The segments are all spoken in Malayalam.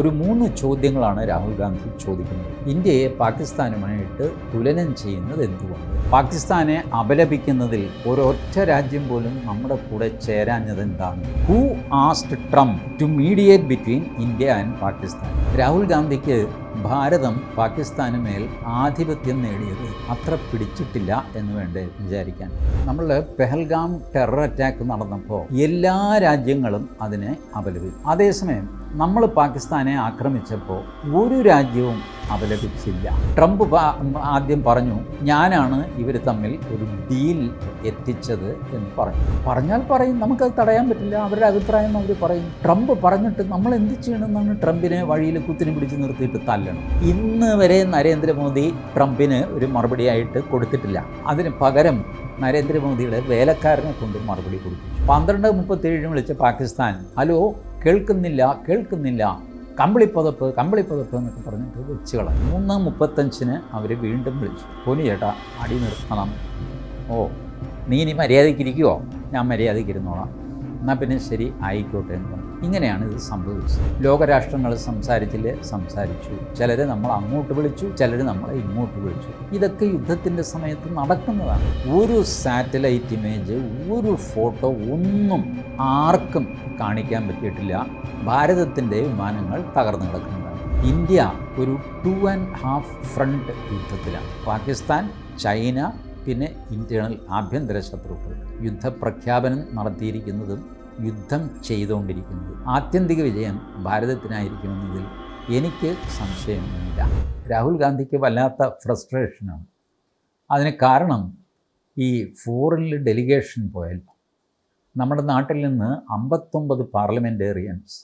ഒരു മൂന്ന് ചോദ്യങ്ങളാണ് രാഹുൽ ഗാന്ധി ചോദിക്കുന്നത്. ഇന്ത്യയെ പാകിസ്ഥാനുമായിട്ട് തുലനം ചെയ്യുന്നത് എന്തുകൊണ്ട്? പാകിസ്ഥാനെ അപലപിക്കുന്നതിൽ ഒരൊറ്റ രാജ്യം പോലും നമ്മുടെ കൂടെ ചേരാഞ്ഞത് എന്താണ്? Who asked Trump to mediate between India and Pakistan Rahul ഗാന്ധിക്ക് ഭാരതം പാകിസ്ഥാന് മേൽ ആധിപത്യം നേടിയത് അത്ര പിടിച്ചിട്ടില്ല എന്ന് വേണ്ടേ വിചാരിക്കാൻ. നമ്മൾ പെഹൽഗാം ടെറർ അറ്റാക്ക് നടന്നപ്പോൾ എല്ലാ രാജ്യങ്ങളും അതിനെ അപലപിച്ചു. അതേസമയം നമ്മൾ പാകിസ്ഥാനെ ആക്രമിച്ചപ്പോൾ ഒരു രാജ്യവും അപലപിച്ചില്ല. ട്രംപ് ആദ്യം പറഞ്ഞു ഞാനാണ് ഇവർ തമ്മിൽ ഒരു ഡീൽ എത്തിച്ചത് എന്ന് പറഞ്ഞു. പറഞ്ഞാൽ പറയും നമുക്കത് തടയാൻ പറ്റില്ല അവരുടെ അഭിപ്രായം അവർ പറയും. ട്രംപ് പറഞ്ഞിട്ട് നമ്മൾ എന്ത് ചെയ്യണമെന്നാണ് ട്രംപിനെ വഴിയിൽ കുത്തിനെ പിടിച്ച് നിർത്തിയിട്ട് തല്ലണം? ഇന്ന് വരെ നരേന്ദ്രമോദി ട്രംപിന് ഒരു മറുപടിയായിട്ട് കൊടുത്തിട്ടില്ല. അതിന് പകരം നരേന്ദ്രമോദിയുടെ വേലക്കാരനെ കൊണ്ട് മറുപടി കൊടുത്തു. പന്ത്രണ്ട് മുപ്പത്തേഴിന് വിളിച്ച പാകിസ്ഥാൻ ഹലോ കേൾക്കുന്നില്ല കേൾക്കുന്നില്ല കമ്പിളിപ്പതപ്പ് കമ്പിളിപ്പതപ്പ് എന്നൊക്കെ പറഞ്ഞിട്ട് വെച്ച് കളഞ്ഞു. മൂന്ന് മുപ്പത്തഞ്ചിന് അവർ വീണ്ടും വിളിച്ചു. പോനി ചേട്ടാ അടി നിർത്തണം. ഓ നീ ഇനി മര്യാദയ്ക്കിരിക്കുവോ ഞാൻ മര്യാദയ്ക്ക് ഇരുന്നോളാം. എന്നാൽ പിന്നെ ശരി ആയിക്കോട്ടെ എന്ന് പറഞ്ഞു. ഇങ്ങനെയാണ് ഇത് സംഭവിച്ചത്. ലോകരാഷ്ട്രങ്ങൾ സംസാരിച്ചില്ലേ? സംസാരിച്ചു. ചിലരെ നമ്മൾ അങ്ങോട്ട് വിളിച്ചു ചിലർ നമ്മളെ ഇങ്ങോട്ട് വിളിച്ചു. ഇതൊക്കെ യുദ്ധത്തിന്റെ സമയത്ത് നടക്കുന്നതാണ്. ഒരു സാറ്റലൈറ്റ് ഇമേജ് ഒരു ഫോട്ടോ ഒന്നും ആർക്കും കാണിക്കാൻ പറ്റിയിട്ടില്ല. ഭാരതത്തിന്റെ വിമാനങ്ങൾ തകർന്നു കിടക്കുന്നതാണ്. ഇന്ത്യ ഒരു ടു ആൻഡ് ഹാഫ് ഫ്രണ്ട് യുദ്ധത്തിലാണ്. പാകിസ്ഥാൻ ചൈന പിന്നെ ഇന്റേണൽ ആഭ്യന്തര ശത്രുക്കൾ യുദ്ധപ്രഖ്യാപനം നടത്തിയിരിക്കുന്നതും യുദ്ധം ചെയ്തുകൊണ്ടിരിക്കുന്നതും. ആത്യന്തിക വിജയം ഭാരതത്തിനായിരിക്കുമെന്നതിൽ എനിക്ക് സംശയമൊന്നുമില്ല രാഹുൽ ഗാന്ധിക്ക് വല്ലാത്ത ഫ്രസ്ട്രേഷനാണ്. അതിന് കാരണം ഈ ഫോറിനിൽ ഡെലിഗേഷൻ പോയാൽ നമ്മുടെ നാട്ടിൽ നിന്ന് അമ്പത്തൊമ്പത് പാർലമെന്റേറിയൻസ്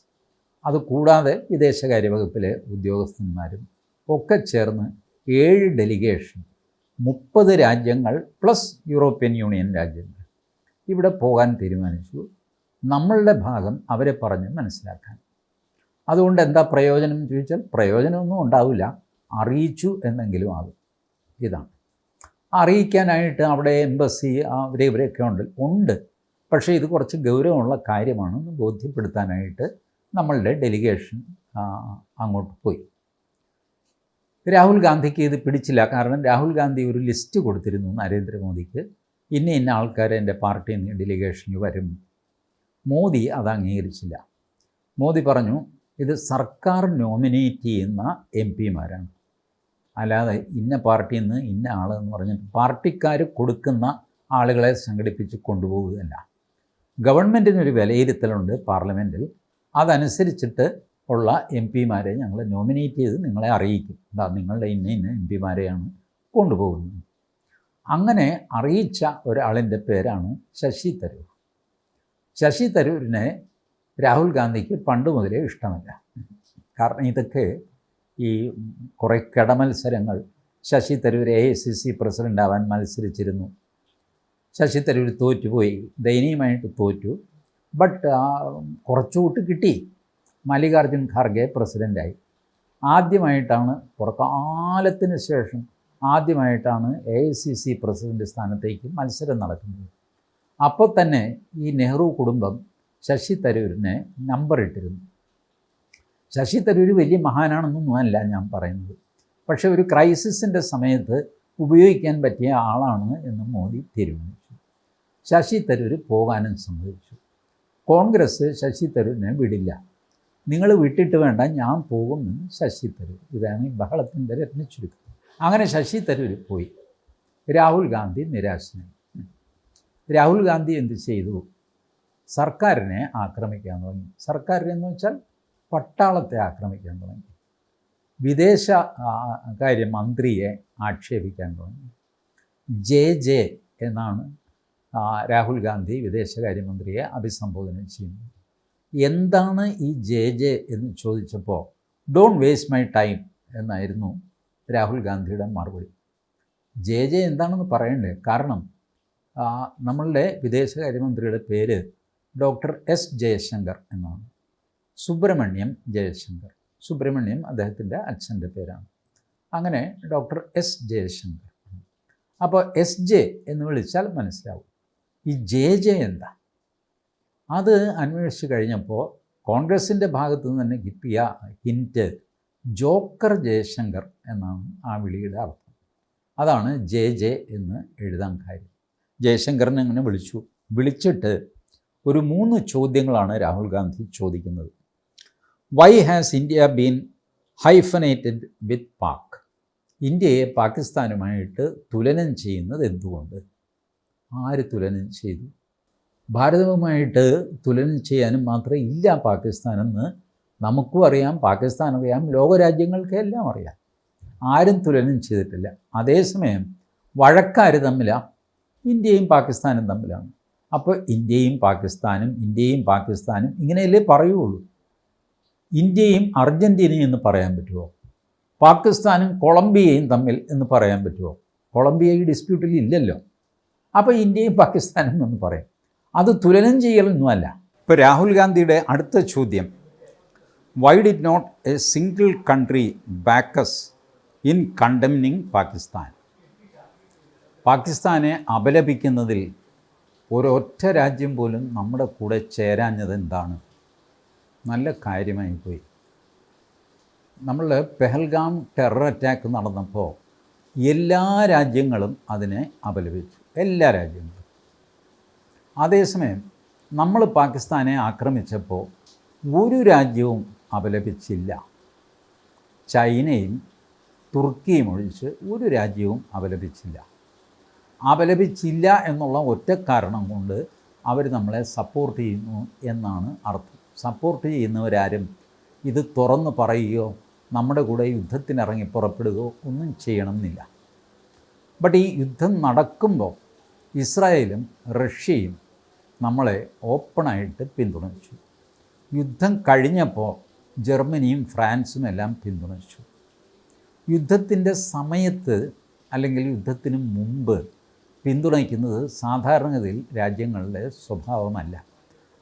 അതുകൂടാതെ വിദേശകാര്യ വകുപ്പിലെ ഉദ്യോഗസ്ഥന്മാരും ഒക്കെ ചേർന്ന് ഏഴ് ഡെലിഗേഷൻ മുപ്പത് രാജ്യങ്ങൾ പ്ലസ് യൂറോപ്യൻ യൂണിയൻ രാജ്യങ്ങൾ. ഇവിടെ പോകാൻ തീരുമാനിച്ചു. നമ്മളുടെ ഭാഗം അവരെ പറഞ്ഞ് മനസ്സിലാക്കാൻ. അതുകൊണ്ട് എന്താ പ്രയോജനം ചോദിച്ചാൽ പ്രയോജനമൊന്നും ഉണ്ടാവില്ല. അറിയിച്ചു എന്നെങ്കിലും ആകും. ഇതാണ്. അറിയിക്കാനായിട്ട് അവിടെ എംബസി അവരെ ഇവരെയൊക്കെ ഉണ്ട്. ഉണ്ട്. പക്ഷേ ഇത് കുറച്ച് ഗൗരവമുള്ള കാര്യമാണെന്ന് ബോധ്യപ്പെടുത്താനായിട്ട് നമ്മളുടെ ഡെലിഗേഷൻ അങ്ങോട്ട് പോയി. രാഹുൽ ഗാന്ധിക്ക് ഇത് പിടിച്ചില്ല. കാരണം രാഹുൽ ഗാന്ധി ഒരു ലിസ്റ്റ് കൊടുത്തിരുന്നു നരേന്ദ്രമോദിക്ക്. ഇന്ന ഇന്ന ആൾക്കാർ എന്റെ നിന്ന് ഡെലിഗേഷനിൽ വരും. മോദി അത് അംഗീകരിച്ചില്ല. മോദി പറഞ്ഞു ഇത് സർക്കാർ നോമിനേറ്റ് ചെയ്യുന്ന എം പിമാരാണ്. അല്ലാതെ ഇന്ന പാർട്ടിയിൽ നിന്ന് ഇന്ന ആൾ എന്ന് പറഞ്ഞിട്ട് പാർട്ടിക്കാർ കൊടുക്കുന്ന ആളുകളെ സംഘടിപ്പിച്ച് കൊണ്ടുപോവുകയല്ല. ഗവൺമെന്റിനൊരു വിലയിരുത്തലുണ്ട് പാർലമെന്റിൽ അതനുസരിച്ചിട്ട് ഉള്ള എം പിമാരെ ഞങ്ങൾ നോമിനേറ്റ് ചെയ്ത് നിങ്ങളെ അറിയിക്കും. എന്താ നിങ്ങളുടെ ഇന്ന ഇന്ന എം പിമാരെയാണ് കൊണ്ടുപോകുന്നത്. അങ്ങനെ അറിയിച്ച ഒരാളിന്റെ പേരാണ് ശശി തരൂർ. ശശി തരൂരിനെ രാഹുൽ ഗാന്ധിക്ക് പണ്ട് മുതലേ ഇഷ്ടമല്ല. കാരണം ഇതൊക്കെ ഈ കുറേ കിടമത്സരങ്ങൾ. Shashi Tharoor A I C C president ആവാൻ മത്സരിച്ചിരുന്നു. ശശി തരൂർ തോറ്റുപോയി. ദയനീയമായിട്ട് തോറ്റു. ബട്ട് കുറച്ചുകൂട്ട് കിട്ടി. മല്ലികാർജുൻ ഖാർഗെ പ്രസിഡന്റായി ആദ്യമായിട്ടാണ് കുറക്കാലത്തിന് ശേഷം ആദ്യമായിട്ടാണ് A I C C president സ്ഥാനത്തേക്ക് മത്സരം നടക്കുന്നത്. അപ്പോൾ തന്നെ ഈ നെഹ്റു കുടുംബം ശശി തരൂരിനെ നമ്പർ ഇട്ടിരുന്നു. ശശി തരൂർ വലിയ മഹാനാണെന്നൊന്നും അല്ല ഞാൻ പറയുന്നത്. പക്ഷേ ഒരു ക്രൈസിസിന്റെ സമയത്ത് ഉപയോഗിക്കാൻ പറ്റിയ ആളാണ് എന്ന് മോദി തീരുമാനിച്ചു. ശശി തരൂർ പോകാനും സമ്മതിച്ചു. കോൺഗ്രസ് ശശി തരൂരിനെ വിടില്ല. നിങ്ങൾ വിട്ടിട്ട് വേണ്ട ഞാൻ പോകുമെന്ന് ശശി തരൂർ. ഇതാണ് ഈ ബഹളത്തിന്റെ രത്നച്ചുരുക്കം അങ്ങനെ ശശി തരൂർ പോയി. രാഹുൽ ഗാന്ധി നിരാശനായി. രാഹുൽ ഗാന്ധി എന്ത് ചെയ്തു? സർക്കാരിനെ ആക്രമിക്കാൻ തുടങ്ങി. സർക്കാരിനെന്ന് വെച്ചാൽ പട്ടാളത്തെ ആക്രമിക്കാൻ തുടങ്ങി. വിദേശ കാര്യമന്ത്രിയെ മന്ത്രിയെ ആക്ഷേപിക്കാൻ തുടങ്ങി. ജെ ജെ എന്നാണ് രാഹുൽ ഗാന്ധി വിദേശകാര്യമന്ത്രിയെ അഭിസംബോധന ചെയ്യുന്നത്. എന്താണ് ഈ ജെ ജെ എന്ന് ചോദിച്ചപ്പോൾ ഡോണ്ട് വേസ്റ്റ് മൈ ടൈം എന്നായിരുന്നു രാഹുൽ ഗാന്ധിയുടെ മറുപടി. ജെ ജെ എന്താണെന്ന് പറയണ്ടേ? കാരണം നമ്മളുടെ വിദേശകാര്യമന്ത്രിയുടെ പേര് ഡോക്ടർ എസ് ജയശങ്കർ എന്നാണ്. സുബ്രഹ്മണ്യം ജയശങ്കർ. സുബ്രഹ്മണ്യം അദ്ദേഹത്തിന്റെ അച്ഛന്റെ പേരാണ്. അങ്ങനെ ഡോക്ടർ എസ് ജയശങ്കർ. അപ്പോൾ എസ് ജെ എന്ന് വിളിച്ചാൽ മനസ്സിലാവും. ഈ ജെ ജെ എന്താ? അത് അന്വേഷിച്ച് കഴിഞ്ഞപ്പോൾ കോൺഗ്രസിന്റെ ഭാഗത്തു നിന്ന് തന്നെ കിട്ടിയ ഹിന്റ് ജോക്കർ ജയശങ്കർ എന്നാണ് ആ വിളിയുടെ അർത്ഥം. അതാണ് ജെ ജെ എന്ന് എഴുതാൻ കാര്യം. ജയശങ്കറിനെ അങ്ങനെ വിളിച്ചു. വിളിച്ചിട്ട് ഒരു മൂന്ന് ചോദ്യങ്ങളാണ് രാഹുൽ ഗാന്ധി ചോദിക്കുന്നത്. Why has India been hyphenated with Pak ഇന്ത്യയെ പാകിസ്ഥാനുമായിട്ട് തുലനം ചെയ്യുന്നത് എന്തുകൊണ്ട്? ആര് തുലനം ചെയ്തു? ഭാരതവുമായിട്ട് തുലനം ചെയ്യാനും മാത്രമേ ഇല്ല പാകിസ്ഥാനെന്ന് നമുക്കും അറിയാം പാകിസ്ഥാൻ അറിയാം ലോകരാജ്യങ്ങൾക്ക് എല്ലാം അറിയാം. ആരും തുലനം ചെയ്തിട്ടില്ല. അതേസമയം വഴക്കാർ തമ്മിലാണ് ഇന്ത്യയും പാകിസ്ഥാനും തമ്മിലാണ്. അപ്പോൾ ഇന്ത്യയും പാകിസ്ഥാനും ഇന്ത്യയും പാകിസ്ഥാനും ഇങ്ങനെയല്ലേ പറയുള്ളൂ? ഇന്ത്യയും അർജന്റീനയും എന്ന് പറയാൻ പറ്റുമോ? പാകിസ്ഥാനും കൊളംബിയയും തമ്മിൽ എന്ന് പറയാൻ പറ്റുമോ? കൊളംബിയ ഈ ഡിസ്പ്യൂട്ടിൽ ഇല്ലല്ലോ. അപ്പോൾ ഇന്ത്യയും പാകിസ്ഥാനും എന്ന് പറയും. അത് തുലനം ചെയ്യലൊന്നുമല്ല. ഇപ്പോൾ രാഹുൽ ഗാന്ധിയുടെ അടുത്ത ചോദ്യം. Why did not a single country back us in condemning Pakistan പാകിസ്ഥാനെ അപലപിക്കുന്നതിൽ ഒരൊറ്റ രാജ്യം പോലും നമ്മുടെ കൂടെ ചേരാഞ്ഞത് എന്താണ്? നല്ല കാര്യമായി പോയി നമ്മൾ പെഹൽഗാം ടെറർ അറ്റാക്ക് നടന്നപ്പോൾ എല്ലാ രാജ്യങ്ങളും അതിനെ അപലപിച്ചു. എല്ലാ രാജ്യങ്ങളും. അതേസമയം നമ്മൾ പാകിസ്ഥാനെ ആക്രമിച്ചപ്പോൾ ഒരു രാജ്യവും അപലപിച്ചില്ല. ചൈനയും തുർക്കിയും ഒഴിച്ച് ഒരു രാജ്യവും അപലപിച്ചില്ല. അപലപിച്ചില്ല എന്നുള്ള ഒറ്റ കാരണം കൊണ്ട് അവർ നമ്മളെ സപ്പോർട്ട് ചെയ്യുന്നു എന്നാണ് അർത്ഥം. സപ്പോർട്ട് ചെയ്യുന്നവരാരും ഇത് തുറന്ന് പറയുകയോ നമ്മുടെ കൂടെ യുദ്ധത്തിനിറങ്ങി പുറപ്പെടുകയോ ഒന്നും ചെയ്യണമെന്നില്ല. ബട്ട് ഈ യുദ്ധം നടക്കുമ്പോൾ ഇസ്രായേലും റഷ്യയും നമ്മളെ ഓപ്പണായിട്ട് പിന്തുണച്ചു. യുദ്ധം കഴിഞ്ഞപ്പോൾ ജർമ്മനിയും ഫ്രാൻസും എല്ലാം പിന്തുണച്ചു. യുദ്ധത്തിന്റെ സമയത്ത് അല്ലെങ്കിൽ യുദ്ധത്തിന് മുമ്പ് പിന്തുണയ്ക്കുന്നത് സാധാരണഗതിയിൽ രാജ്യങ്ങളുടെ സ്വഭാവമല്ല.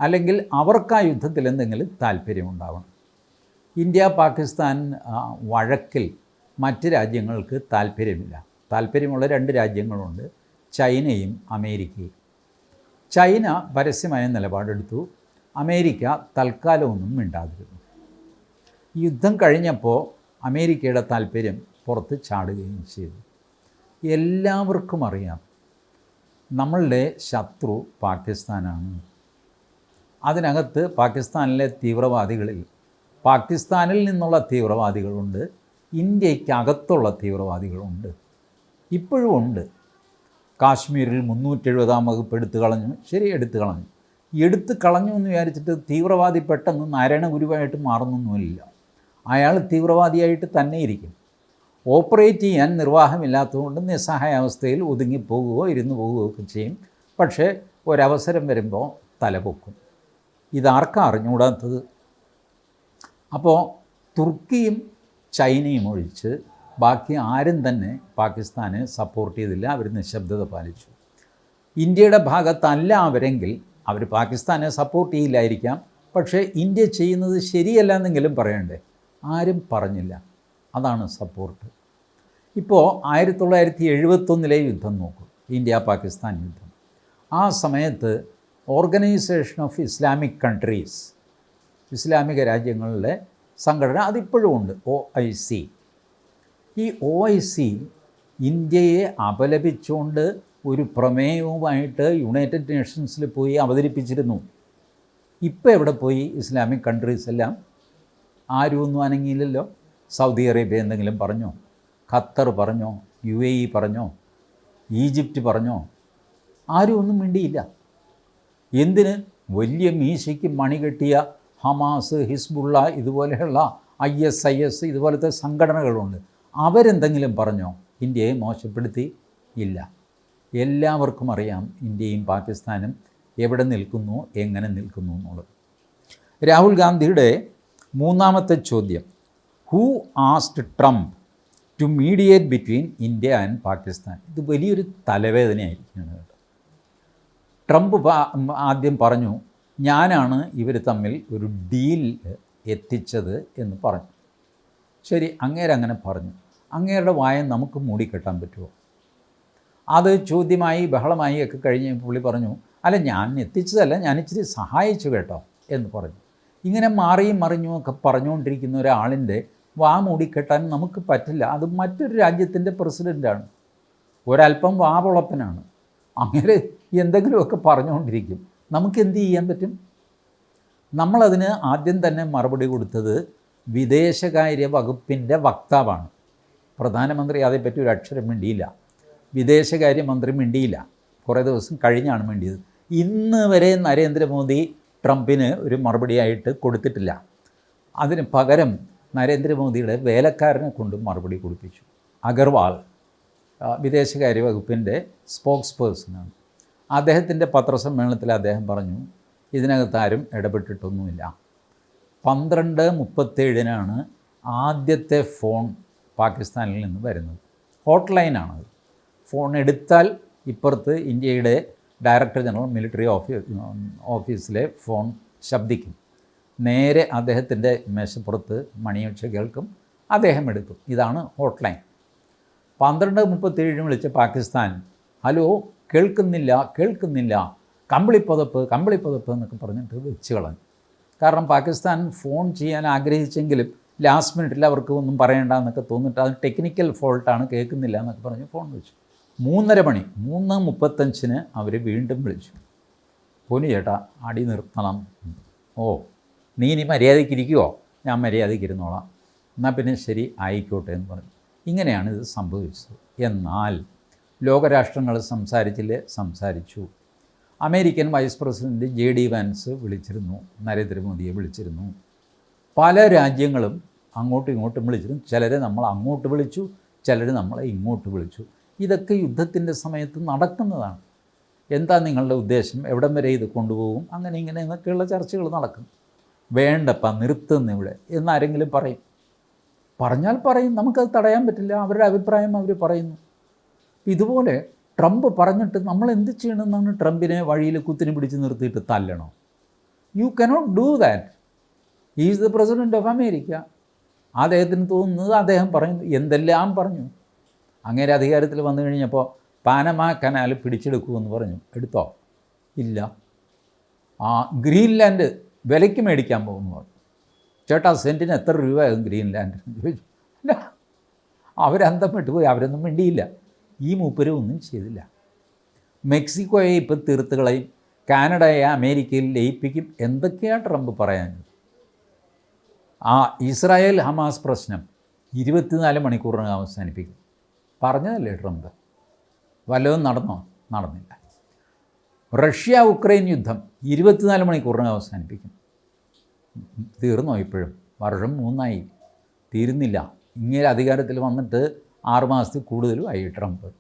അല്ലെങ്കിൽ അവർക്ക് ആ യുദ്ധത്തിൽ എന്തെങ്കിലും താല്പര്യമുണ്ടാവണം. ഇന്ത്യ പാകിസ്ഥാൻ വഴക്കിൽ മറ്റ് രാജ്യങ്ങൾക്ക് താല്പര്യമില്ല. താല്പര്യമുള്ള രണ്ട് രാജ്യങ്ങളുണ്ട്. ചൈനയും അമേരിക്കയും. ചൈന പരസ്യമായ നിലപാടെടുത്തു. അമേരിക്ക തൽക്കാലമൊന്നും മിണ്ടാതിരുന്നു. യുദ്ധം കഴിഞ്ഞപ്പോൾ അമേരിക്കയുടെ താല്പര്യം പുറത്ത് ചാടുകയും ചെയ്തു. എല്ലാവർക്കും അറിയാം നമ്മളുടെ ശത്രു പാകിസ്ഥാനാണ്. അതിനകത്ത് പാകിസ്ഥാനിലെ തീവ്രവാദികളിൽ പാകിസ്ഥാനിൽ നിന്നുള്ള തീവ്രവാദികളുണ്ട് ഇന്ത്യക്കകത്തുള്ള തീവ്രവാദികളുണ്ട് ഇപ്പോഴും ഉണ്ട്. കാശ്മീരിൽ മുന്നൂറ്റെഴുപതാം വകുപ്പ് എടുത്തു കളഞ്ഞു. ശരി എടുത്തു കളഞ്ഞു. എടുത്തു കളഞ്ഞു എന്ന് വിചാരിച്ചിട്ട് തീവ്രവാദി പെട്ടെന്ന് നാരായണ ഗുരുവായിട്ട് മാറുന്നൊന്നുമില്ല. അയാൾ തീവ്രവാദിയായിട്ട് തന്നെ ഇരിക്കും. ഓപ്പറേറ്റ് ചെയ്യാൻ നിർവാഹമില്ലാത്തതുകൊണ്ട് നിസ്സഹായാവസ്ഥയിൽ ഒതുങ്ങിപ്പോകുകയോ ഇരുന്ന് പോവുകയോ ഒക്കെ ചെയ്യും. പക്ഷേ ഒരവസരം വരുമ്പോൾ തലപൊക്കും ഇതാർക്കാ അറിഞ്ഞുകൂടാത്തത്? അപ്പോൾ തുർക്കിയും ചൈനയും ഒഴിച്ച് ബാക്കി ആരും തന്നെ പാകിസ്ഥാനെ സപ്പോർട്ട് ചെയ്തില്ല. അവർ നിശബ്ദത പാലിച്ചു. ഇന്ത്യയുടെ ഭാഗത്തല്ല അവരെങ്കിൽ അവർ പാകിസ്ഥാനെ സപ്പോർട്ട് ചെയ്യില്ലായിരിക്കാം. പക്ഷേ ഇന്ത്യ ചെയ്യുന്നത് ശരിയല്ല എന്നെങ്കിലും പറയണ്ടേ? ആരും പറഞ്ഞില്ല. അതാണ് സപ്പോർട്ട് ഇപ്പോൾ ആയിരത്തി തൊള്ളായിരത്തി എഴുപത്തൊന്നിലെ യുദ്ധം നോക്കും. ഇന്ത്യ പാകിസ്ഥാൻ യുദ്ധം. ആ സമയത്ത് ഓർഗനൈസേഷൻ ഓഫ് ഇസ്ലാമിക് കൺട്രീസ് ഇസ്ലാമിക രാജ്യങ്ങളിലെ സംഘടന അതിപ്പോഴും ഉണ്ട്. ഒ ഐ സി ഈ ഒ ഐ സി ഇന്ത്യയെ അപലപിച്ചുകൊണ്ട് ഒരു പ്രമേയവുമായിട്ട് യുണൈറ്റഡ് നേഷൻസിൽ പോയി അവതരിപ്പിച്ചിരുന്നു. ഇപ്പോൾ എവിടെ പോയി ഇസ്ലാമിക് കൺട്രീസ് എല്ലാം? ആരും ഒന്നും അനങ്ങിയില്ലല്ലോ. സൗദി അറേബ്യ എന്തെങ്കിലും പറഞ്ഞോ? ഖത്തർ പറഞ്ഞോ? യു എ ഇ പറഞ്ഞോ? ഈജിപ്റ്റ് പറഞ്ഞോ? ആരും ഒന്നും വേണ്ടിയില്ല എന്തിന്? വലിയ മീശയ്ക്ക് മണി കെട്ടിയ ഹമാസ് ഹിസ്ബുള്ള ഇതുപോലെയുള്ള ഐ എസ് ഐ എസ് ഇതുപോലത്തെ സംഘടനകളുണ്ട്. അവരെന്തെങ്കിലും പറഞ്ഞോ ഇന്ത്യയെ മോശപ്പെടുത്തി ഇല്ല. എല്ലാവർക്കും അറിയാം ഇന്ത്യയും പാകിസ്ഥാനും എവിടെ നിൽക്കുന്നു എങ്ങനെ നിൽക്കുന്നു എന്നുള്ളത്. രാഹുൽ ഗാന്ധിയുടെ മൂന്നാമത്തെ ചോദ്യം who asked Trump to mediate between India and Pakistan ഇത് വലിയൊരു തലവേദനയായിരിക്കുകയാണ് ട്രംപ് ആദ്യം പറഞ്ഞു ഞാനാണ് ഇവർ തമ്മിൽ ഒരു ഡീൽ എത്തിച്ചത് എന്ന് പറഞ്ഞു. ശരി അങ്ങേരെ അങ്ങനെ പറഞ്ഞു. അങ്ങേരുടെ വായ നമുക്ക് മൂടിക്കെട്ടാൻ പറ്റുമോ? അത് ചോദ്യമായി ബഹളമായി ഒക്കെ കഴിഞ്ഞ് പുള്ളി പറഞ്ഞു അല്ല ഞാൻ എത്തിച്ചതല്ല ഞാൻ ഇച്ചിരി സഹായിച്ചു കേട്ടോ എന്ന് പറഞ്ഞു. ഇങ്ങനെ മാറിയും മറിഞ്ഞും ഒക്കെ പറഞ്ഞുകൊണ്ടിരിക്കുന്ന ഒരാളിന്റെ വാ മൂടിക്കെട്ടാൻ നമുക്ക് പറ്റില്ല. അത് മറ്റൊരു രാജ്യത്തിന്റെ പ്രസിഡന്റാണ്. ഒരല്പം വാപുളപ്പനാണ് അങ്ങനെ എന്തെങ്കിലുമൊക്കെ പറഞ്ഞുകൊണ്ടിരിക്കും. നമുക്ക് എന്ത് ചെയ്യാൻ പറ്റും? നമ്മളതിന് ആദ്യം തന്നെ മറുപടി കൊടുത്തത് വിദേശകാര്യ വകുപ്പിന്റെ വക്താവാണ്. പ്രധാനമന്ത്രി അതേപ്പറ്റി ഒരു അക്ഷരം മിണ്ടിയില്ല. വിദേശകാര്യമന്ത്രി മിണ്ടിയില്ല. കുറേ ദിവസം കഴിഞ്ഞാണ് മിണ്ടിയത്. ഇന്ന് വരെ നരേന്ദ്രമോദി ട്രംപിന് ഒരു മറുപടിയായിട്ട് കൊടുത്തിട്ടില്ല. അതിന് പകരം നരേന്ദ്രമോദിയുടെ വേലക്കാരനെ കൊണ്ട് മറുപടി കൊടുപ്പിച്ചു. അഗർവാൾ വിദേശകാര്യ വകുപ്പിന്റെ സ്പോക്സ് പേഴ്സണാണ് അദ്ദേഹത്തിന്റെ പത്രസമ്മേളനത്തിൽ അദ്ദേഹം പറഞ്ഞു ഇതിനകത്ത് ആരും ഇടപെട്ടിട്ടൊന്നുമില്ല. പന്ത്രണ്ട് മുപ്പത്തേഴിനാണ് ആദ്യത്തെ ഫോൺ പാകിസ്ഥാനിൽ നിന്ന് വരുന്നത്. ഹോട്ട് ലൈനാണത് ഫോൺ എടുത്താൽ ഇപ്പുറത്ത് ഇന്ത്യയുടെ ഡയറക്ടർ ജനറൽ മിലിറ്ററി ഓഫീസ് ഓഫീസിലെ ഫോൺ ശബ്ദിക്കും. നേരെ അദ്ദേഹത്തിന്റെ മേശപ്പുറത്ത് മണിയൊച്ച കേൾക്കും. അദ്ദേഹം എടുക്കും. ഇതാണ് ഹോട്ട് ലൈൻ പന്ത്രണ്ട് മുപ്പത്തേഴിന് വിളിച്ച പാകിസ്ഥാൻ ഹലോ കേൾക്കുന്നില്ല കേൾക്കുന്നില്ല. കമ്പിളിപ്പുതപ്പ് കമ്പിളിപ്പുതപ്പ് എന്നൊക്കെ പറഞ്ഞിട്ട് വെച്ച് കളഞ്ഞു. കാരണം പാകിസ്ഥാൻ ഫോൺ ചെയ്യാൻ ആഗ്രഹിച്ചെങ്കിലും ലാസ്റ്റ് മിനിറ്റിൽ അവർക്ക് ഒന്നും പറയണ്ട എന്നൊക്കെ തോന്നിട്ട് അത് ടെക്നിക്കൽ ഫോൾട്ടാണ് കേൾക്കുന്നില്ല എന്നൊക്കെ പറഞ്ഞ് ഫോൺ വിളിച്ചു. മൂന്നര മണി മൂന്ന് മുപ്പത്തഞ്ചിന് അവർ വീണ്ടും വിളിച്ചു. പൊന്നു ചേട്ടാ അടി നിർത്തണം. ഓ നീ ഇനി മര്യാദയ്ക്ക് ഇരിക്കുമോ ഞാൻ മര്യാദയ്ക്ക് ഇരുന്നോളാം. എന്നാൽ പിന്നെ ശരി ആയിക്കോട്ടെ എന്ന് പറഞ്ഞു. ഇങ്ങനെയാണ് ഇത് സംഭവിച്ചത്. എന്നാൽ ലോകരാഷ്ട്രങ്ങൾ സംസാരിച്ചില്ലേ? സംസാരിച്ചു. American vice president J D Vance വിളിച്ചിരുന്നു നരേന്ദ്രമോദിയെ വിളിച്ചിരുന്നു. പല രാജ്യങ്ങളും അങ്ങോട്ടും ഇങ്ങോട്ടും വിളിച്ചിരുന്നു. ചിലരെ നമ്മൾ അങ്ങോട്ട് വിളിച്ചു ചിലർ നമ്മളെ ഇങ്ങോട്ട് വിളിച്ചു. ഇതൊക്കെ യുദ്ധത്തിന്റെ സമയത്ത് നടക്കുന്നതാണ്. എന്താ നിങ്ങളുടെ ഉദ്ദേശം? എവിടം വരെ ഇത് കൊണ്ടുപോകും? അങ്ങനെ ഇങ്ങനെ എന്നൊക്കെയുള്ള ചർച്ചകൾ നടക്കും. വേണ്ടപ്പ നിർത്തുന്ന ഇവിടെ എന്നാരെങ്കിലും പറയും. പറഞ്ഞാൽ പറയും നമുക്കത് തടയാൻ പറ്റില്ല. അവരുടെ അഭിപ്രായം അവർ പറയുന്നു. ഇതുപോലെ ട്രംപ് പറഞ്ഞിട്ട് നമ്മൾ എന്ത് ചെയ്യണമെന്നാണ് ട്രംപിനെ വഴിയിൽ കുത്തിനി പിടിച്ച് നിർത്തിയിട്ട് തല്ലണോ? You cannot do that is the president of America അദ്ദേഹത്തിന് തോന്നുന്നത് അദ്ദേഹം പറയുന്നു. എന്തെല്ലാം പറഞ്ഞു? അങ്ങനെ അധികാരത്തിൽ വന്നു കഴിഞ്ഞപ്പോൾ പാനമ കനാൽ പിടിച്ചെടുക്കുമെന്ന് പറഞ്ഞു. എടുത്തോ? ഇല്ല. ആ ഗ്രീൻലാൻഡ് വിലയ്ക്ക് മേടിക്കാൻ പോകുന്നു പറഞ്ഞു. ചേട്ടാ സെന്റിന് എത്ര രൂപയാകും ഗ്രീൻലാൻഡ് ചോദിച്ചു. അല്ല അവരന്തം വിട്ടുപോയി. അവരൊന്നും മിണ്ടിയില്ല. ഈ മൂപ്പര് ഒന്നും ചെയ്തില്ല. മെക്സിക്കോയെ ഇപ്പം തീർത്ത് കളയും. കാനഡയെ അമേരിക്കയിൽ ലയിപ്പിക്കും. എന്തൊക്കെയാണ് ട്രംപ് പറയാഞ്ഞത് ആ ഇസ്രായേൽ ഹമാസ് പ്രശ്നം ഇരുപത്തിനാല് മണിക്കൂറിനകം അവസാനിപ്പിക്കും. പറഞ്ഞതല്ലേ ട്രംപ്? വല്ലതും നടന്നോ? നടന്നില്ല. റഷ്യ ഉക്രൈൻ യുദ്ധം ഇരുപത്തിനാല് മണിക്കൂറിനകം അവസാനിപ്പിക്കും. തീർന്നോ ഇപ്പോഴും? വർഷം മൂന്നായി. തീരുന്നില്ല. ഇങ്ങനെ അധികാരത്തിൽ വന്നിട്ട് ആറ് മാസത്തിൽ കൂടുതലും ആയി. ട്രംപ്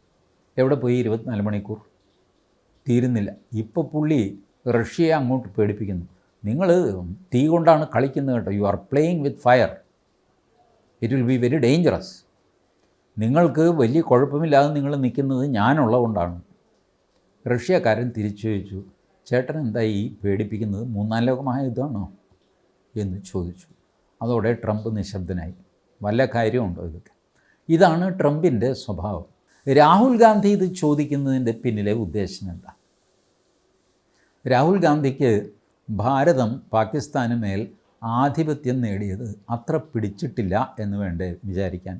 എവിടെ പോയി? ഇരുപത്തിനാല് മണിക്കൂർ. തീരുന്നില്ല. ഇപ്പോൾ പുള്ളി റഷ്യയെ അങ്ങോട്ട് പേടിപ്പിക്കുന്നു. നിങ്ങൾ തീ കൊണ്ടാണ് കളിക്കുന്നത് കേട്ടോ. You are playing with fire it will be very dangerous നിങ്ങൾക്ക് വലിയ കുഴപ്പമില്ലാതെ നിങ്ങൾ നിൽക്കുന്നത് ഞാനുള്ളതുകൊണ്ടാണ്. റഷ്യക്കാരൻ തിരിച്ചു ചോദിച്ചു ചേട്ടൻ എന്താ ഈ പേടിപ്പിക്കുന്നത്? മൂന്നാം ലോകമായ യുദ്ധമാണോ? എന്ന് ചോദിച്ചു. അതോടെ ട്രംപ് നിശബ്ദനായി. വല്ല കാര്യമുണ്ടോ ഇതൊക്കെ? ഇതാണ് ട്രംപിന്റെ സ്വഭാവം. രാഹുൽ ഗാന്ധി ഇത് ചോദിക്കുന്നതിന്റെ പിന്നിലെ ഉദ്ദേശം എന്താ? രാഹുൽ ഗാന്ധിക്ക് ഭാരതം പാകിസ്ഥാന് മേൽ ആധിപത്യം നേടിയത് അത്ര പിടിച്ചിട്ടില്ല എന്ന് വേണ്ടേ വിചാരിക്കാൻ?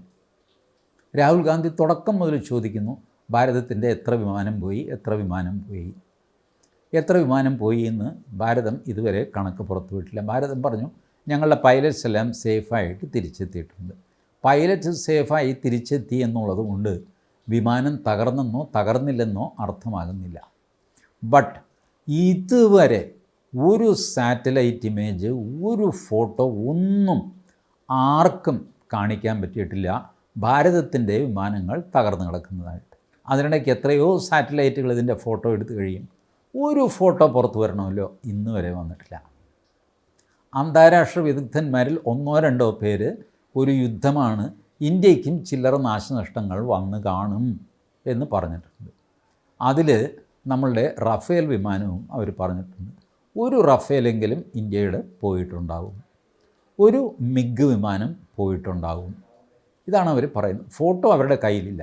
രാഹുൽ ഗാന്ധി തുടക്കം മുതൽ ചോദിക്കുന്നു ഭാരതത്തിന്റെ എത്ര വിമാനം പോയി? എത്ര വിമാനം പോയി? എത്ര വിമാനം പോയി എന്ന്? ഭാരതം ഇതുവരെ കണക്ക് പുറത്തുവിട്ടില്ല. ഭാരതം പറഞ്ഞു ഞങ്ങളുടെ പൈലറ്റ്സ് എല്ലാം സേഫായിട്ട് തിരിച്ചെത്തിയിട്ടുണ്ട്. പൈലറ്റ് സേഫായി തിരിച്ചെത്തി എന്നുള്ളത് കൊണ്ട് വിമാനം തകർന്നെന്നോ തകർന്നില്ലെന്നോ അർത്ഥമാകുന്നില്ല. ബട്ട് ഇതുവരെ ഒരു സാറ്റലൈറ്റ് ഇമേജ് ഒരു ഫോട്ടോ ഒന്നും ആർക്കും കാണിക്കാൻ പറ്റിയിട്ടില്ല. ഭാരതത്തിന്റെ വിമാനങ്ങൾ തകർന്നു കിടക്കുന്നതായിട്ട്. അതിനിടയ്ക്ക് എത്രയോ സാറ്റലൈറ്റുകൾ ഇതിന്റെ ഫോട്ടോ എടുത്തു കഴിയും. ഒരു ഫോട്ടോ പുറത്തു വരണമല്ലോ ഇന്ന് വരെ വന്നിട്ടില്ല. അന്താരാഷ്ട്ര വിദഗ്ധന്മാരിൽ ഒന്നോ രണ്ടോ പേര് ഒരു യുദ്ധമാണ് ഇന്ത്യക്കും ചില്ലറ നാശനഷ്ടങ്ങൾ വന്ന് കാണും എന്ന് പറഞ്ഞിട്ടുണ്ട്. അതിൽ നമ്മളുടെ റഫേൽ വിമാനവും അവർ പറഞ്ഞിട്ടുണ്ട്. ഒരു റഫേലെങ്കിലും ഇന്ത്യയുടെ പോയിട്ടുണ്ടാകും ഒരു മിഗ് വിമാനം പോയിട്ടുണ്ടാകും ഇതാണ് അവർ പറയുന്നത്. ഫോട്ടോ അവരുടെ കയ്യിലില്ല.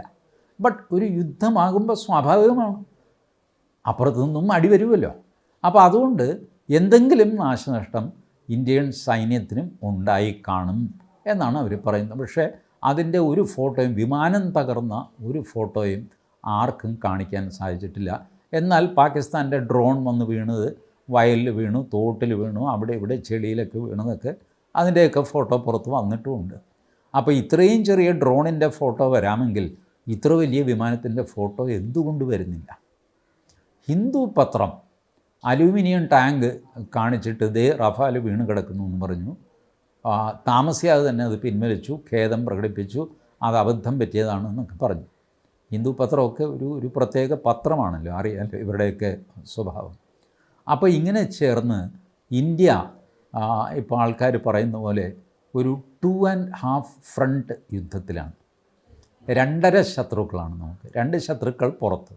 ബട്ട് ഒരു യുദ്ധമാകുമ്പോൾ സ്വാഭാവികമാണ്. അപ്പുറത്തു നിന്നും അടി വരുമല്ലോ. അപ്പോൾ അതുകൊണ്ട് എന്തെങ്കിലും നാശനഷ്ടം ഇന്ത്യൻ സൈന്യത്തിനും ഉണ്ടായി കാണും. എന്നാണ് അവർ പറയുന്നത്. പക്ഷേ അതിന്റെ ഒരു ഫോട്ടോയും വിമാനം തകർന്ന ഒരു ഫോട്ടോയും ആർക്കും കാണിക്കാൻ സാധിച്ചിട്ടില്ല. എന്നാൽ പാകിസ്ഥാന്റെ ഡ്രോൺ വന്ന് വീണത് വയലിൽ വീണു തോട്ടിൽ വീണു അവിടെ ഇവിടെ ചെളിയിലൊക്കെ വീണതൊക്കെ അതിന്റെയൊക്കെ ഫോട്ടോ പുറത്ത് വന്നിട്ടുമുണ്ട്. അപ്പോൾ ഇത്രയും ചെറിയ ഡ്രോണിന്റെ ഫോട്ടോ വരാമെങ്കിൽ ഇത്ര വലിയ വിമാനത്തിന്റെ ഫോട്ടോ എന്തുകൊണ്ട് വരുന്നില്ല? ഹിന്ദു പത്രം അലൂമിനിയം ടാങ്ക് കാണിച്ചിട്ട് ദേ റഫാൽ വീണ് കിടക്കുന്നു എന്ന് പറഞ്ഞു. താമസിയാതെ തന്നെ അത് പിൻവലിച്ചു ഖേദം പ്രകടിപ്പിച്ചു അത് അബദ്ധം പറ്റിയതാണെന്നൊക്കെ പറഞ്ഞു. ഹിന്ദു പത്രമൊക്കെ ഒരു ഒരു പ്രത്യേക പത്രമാണല്ലോ അറിയാമല്ലോ ഇവരുടെയൊക്കെ സ്വഭാവം. അപ്പോൾ ഇങ്ങനെ ചേർന്ന് ഇന്ത്യ ഇപ്പോൾ ആൾക്കാർ പറയുന്ന പോലെ ഒരു ടു ആൻഡ് ഹാഫ് ഫ്രണ്ട് യുദ്ധത്തിലാണ്. രണ്ടര ശത്രുക്കളാണ് നമുക്ക്. രണ്ട് ശത്രുക്കൾ പുറത്ത്.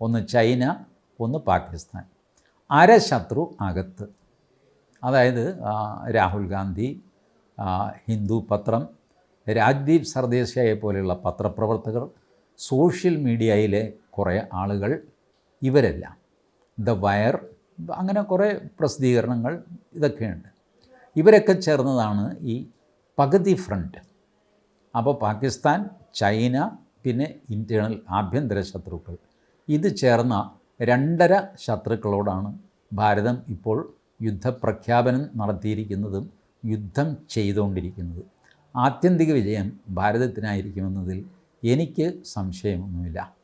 ഒന്ന് ചൈന ഒന്ന് പാകിസ്ഥാൻ. അര ശത്രു അകത്ത്. അതായത് രാഹുൽ ഗാന്ധി ഹിന്ദു പത്രം രാജ്ദീപ് സർദേശായെ പോലെയുള്ള പത്രപ്രവർത്തകർ സോഷ്യൽ മീഡിയയിലെ കുറേ ആളുകൾ ഇവരെല്ലാം ദ വയർ അങ്ങനെ കുറേ പ്രസിദ്ധീകരണങ്ങൾ ഇതൊക്കെയുണ്ട്. ഇവരൊക്കെ ചേർന്നതാണ് ഈ പകുതി ഫ്രണ്ട്. അപ്പോൾ പാകിസ്ഥാൻ ചൈന പിന്നെ ഇന്റേണൽ ആഭ്യന്തര ശത്രുക്കൾ. ഇത് ചേർന്ന രണ്ടര ശത്രുക്കളോടാണ് ഭാരതം ഇപ്പോൾ യുദ്ധപ്രഖ്യാപനം നടത്തിയിരിക്കുന്നതും യുദ്ധം ചെയ്തുകൊണ്ടിരിക്കുന്നത്. ആത്യന്തിക വിജയം ഭാരതത്തിനായിരിക്കുമെന്നതിൽ എനിക്ക് സംശയമൊന്നുമില്ല.